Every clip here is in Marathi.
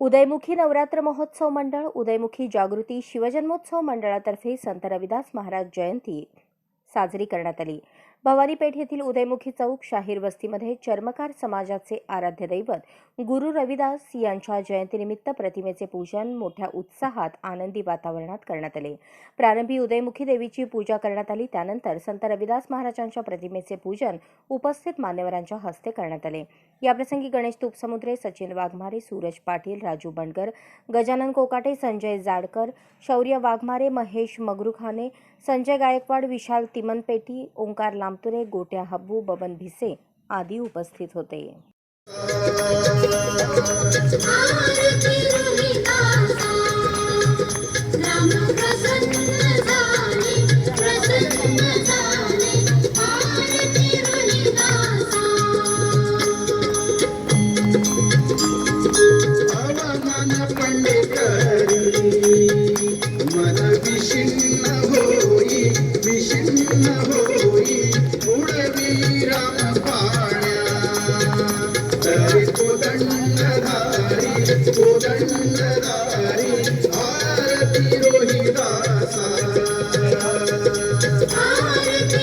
उदयमुखी नवरात्र महोत्सव मंडळ उदयमुखी जागृती शिवजन्मोत्सव मंडळातर्फे संत रविदास महाराज जयंती साजरी करण्यात आली. भवानी पेठ येथील उदयमुखी चौक शाहीर वस्तीमध्ये चर्मकार समाजाचे आराध्य दैवत गुरु रविदास यांच्या जयंतीनिमित्त प्रतिमेचे पूजन मोठ्या उत्साहात आनंदी वातावरणात करण्यात आले. प्रारंभी उदयमुखी देवीची पूजा करण्यात आली. त्यानंतर संत रविदास महाराजांच्या प्रतिमेचे पूजन उपस्थित मान्यवरांच्या हस्ते करण्यात आले. याप्रसंगी गणेश तुपसमुद्रे सचिन वाघमारे सूरज पाटील राजू बंडकर गजानन कोकाटे संजय जाडकर शौर्य वाघमारे महेश मगरुखाने संजय गायकवाड विशाल तिमनपेटी ओंकार लांबतुरे गोट्या हब्बू बबन भिसे आदी उपस्थित होते.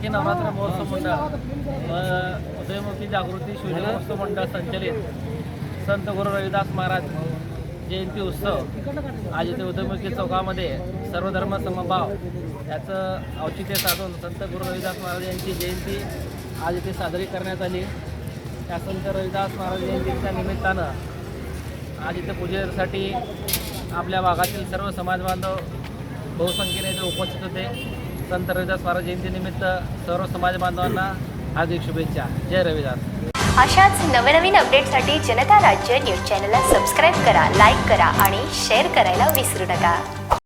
उदयमुखी नवरात्र महोत्सव मंडळ. व उदयमुखी जागृती शिवजन्मोत्सव मंडळ संचलित संत गुरु रविदास महाराज जयंती उत्सव आज इथे उदयमुखी चौकामध्ये सर्वधर्म समभाव याचं औचित्य साधून संत गुरु रविदास महाराज यांची जयंती आज इथे साजरी करण्यात आली. त्या संत रविदास महाराज जयंतीच्या निमित्तानं आज इथे पूजेसाठी आपल्या भागातील सर्व समाजबांधव बहुसंख्येने इथे उपस्थित होते. संत रविदास महाराज जयंतीनिमित्त सर्व समाज बांधवांना हार्दिक शुभेच्छा. जय रविदास. अशाच नवनवीन अपडेटसाठी जनता राज्य न्यूज चॅनलला सबस्क्राईब करा लाईक करा आणि शेअर करायला विसरू नका.